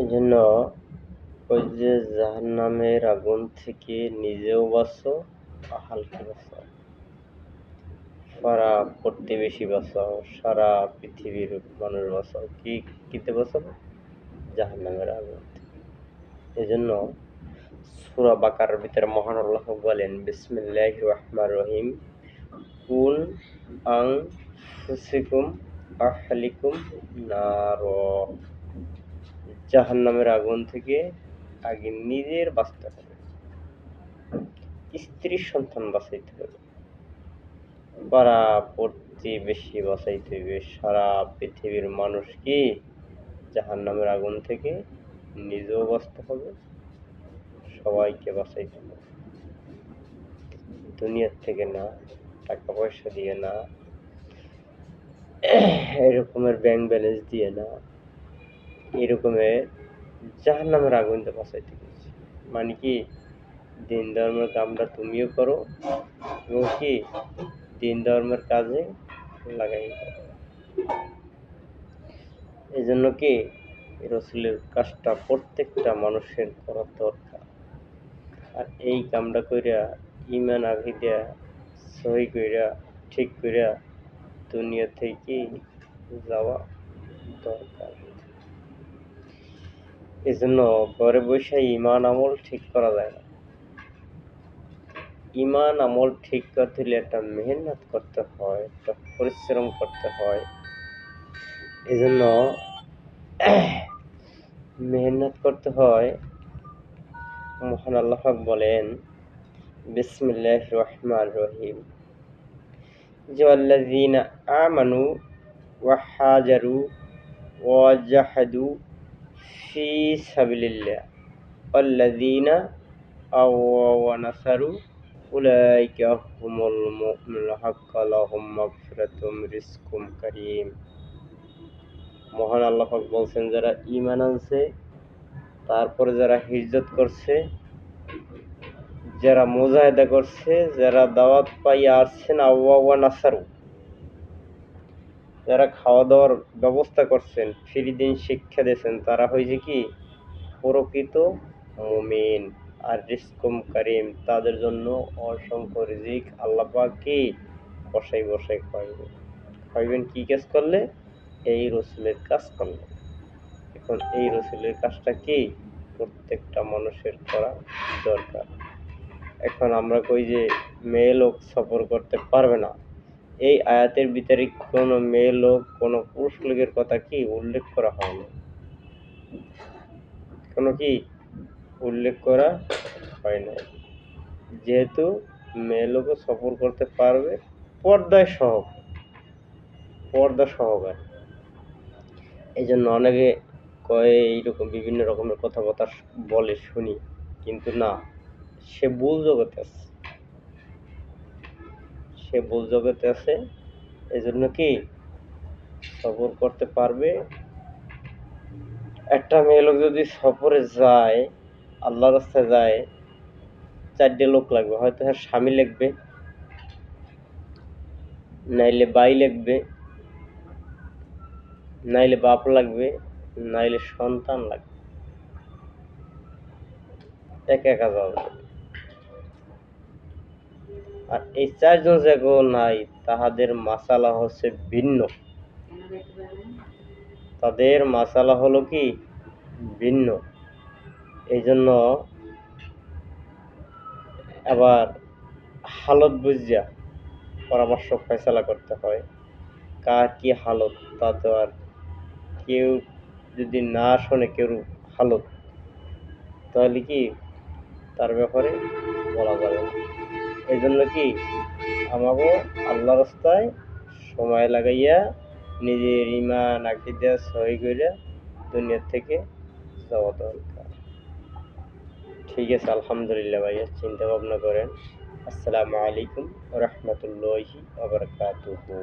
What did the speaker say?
এই জন্য ওই যে জাহান্নামের আগুন থেকে নিজেও বাঁচো আহালকে বাঁচাও সারা প্রতিবেশী বাঁচাও সারা পৃথিবীর মানুষ বাঁচাও কি, কিতে বাঁচাবো জাহান্নামের আগুন থেকে। এই জন্য সুরা বাকার ভিতরে মহান আল্লাহ বলেন বিসমিল্লাহ রহমান রহিম। কুল আং ফুসিকুম আহলিকুম নার। জাহান্নামের আগুন থেকে আগে নিজের বাঁচতে হবে। স্ত্রীর সন্তান বাঁচাইতে হবে। পাড়া প্রতিবেশী বাঁচাইতে হবে। সারা পৃথিবীর মানুষ কি জাহান্নামের আগুন থেকে নিজেও বাঁচতে হবে, সবাইকে বাঁচাইতে হবে। দুনিয়ার থেকে না টাকা পয়সা দিয়ে না, এরকমের ব্যাংক ব্যালেন্স দিয়ে না এরকমের জাহান নামের আগুন দিয়ে বাঁচাইতে গেছি মানে কি, দিন ধর্মের কামটা তুমিও করো, এবং কি, দিন ধর্মের কাজে লাগাই এই জন্য কি, রসুলের কাজটা প্রত্যেকটা মানুষের করা দরকার। আর এই কামটা কইরা ইমান আঘিদা সহি কইরা, ঠিক কইরা, দুনিয়া থেকে যাওয়া দরকার। এজন্য ঘরে বসে ইমান আমল ঠিক করা যায় না। ইমান আমল ঠিক করতে হলে একটা মেহনত করতে হয়, একটা পরিশ্রম করতে হয়। এজন্য মেহনত করতে হয়। মোহন আল্লাহ বলেন বিসমুল্লাহ রহমান রহিম। জল্লাদিন আমানু ওয়াহাজারু ওয়াজাহাদু ফি সাবিলিল্লাহ। নাসারু মহান আল্লাহ বলছেন, যারা ইমান আনছে, তারপরে যারা হিজত করছে, যারা মোজাহেদা করছে, যারা দাওয়াত পাইয়া আসছেন আওয়া ওয়া নাসারু যারা খাওয়া দাওয়ার ব্যবস্থা করছেন, ফ্রি দিন শিক্ষা দিয়েছেন, তারা হয়েছে কি? প্রকৃত মুমিন আর রিস্কম কারিম, তাদের জন্য অসংখ্য রিজিক আল্লাপাকে বসাই বসাই খাওয়াইবেন খাওয়াইবেন কি কাজ করলে? এই রসুলের কাজ করলে। এখন এই রসুলের কাজটা কি? প্রত্যেকটা মানুষের করা দরকার। এখন আমরা কই যে মেয়ে লোক সফর করতে পারবে না। এই আয়াতের ভিতরে কোনো মেয়ে লোক, কোনো পুরুষ লোকের কথা কি উল্লেখ করা হয়নি? কোনো কি উল্লেখ করা হয় না যেহেতু মেয়ে লোকও সফর করতে পারবে, পর্দায় সহ পর্দা সহকারে। এই জন্য অনেকে কয়ে এইরকম বিভিন্ন রকমের কথাবার্তা বলে শুনি, কিন্তু না, সে ভুল জগতে আছে। সে ভুল জগতে আছে, এজন্য কি সফর করতে পারবে? একটা মেয়ে লোক যদি সফরে যায় আল্লাহ রাস্তায় যায়, চারটে লোক লাগবে, হয়তো হ্যাঁ স্বামী লিখবে, নাইলে বাই লিখবে, নাইলে বাপ লাগবে, নাইলে সন্তান লাগবে। একা একা যাওয়া যাবে আর এই চারজন জায়গা নাই, তাহাদের মাসালা হচ্ছে ভিন্ন। তাদের মাসালা হলো কি? ভিন্ন। এই জন্য আবার হালত বুঝিয়া পরামর্শ, ফয়সলা করতে হয়। কার কি হালত, তা তো আর কেউ যদি না শোনে কেউ হালত, তাহলে কি তার ব্যাপারে বলা যাবে না। এই জন্য কি আমাকে আল্লাহ রাস্তায় সময় লাগাইয়া নিজের ইমান আকিদা সহি করিয়া দুনিয়ার থেকে যাওয়া দরকার। ঠিক আছে, আলহামদুলিল্লাহ ভাইয়া চিন্তা ভাবনা করেন। আসসালামু আলাইকুম রহমতুল্লাহি আবরকাতুহু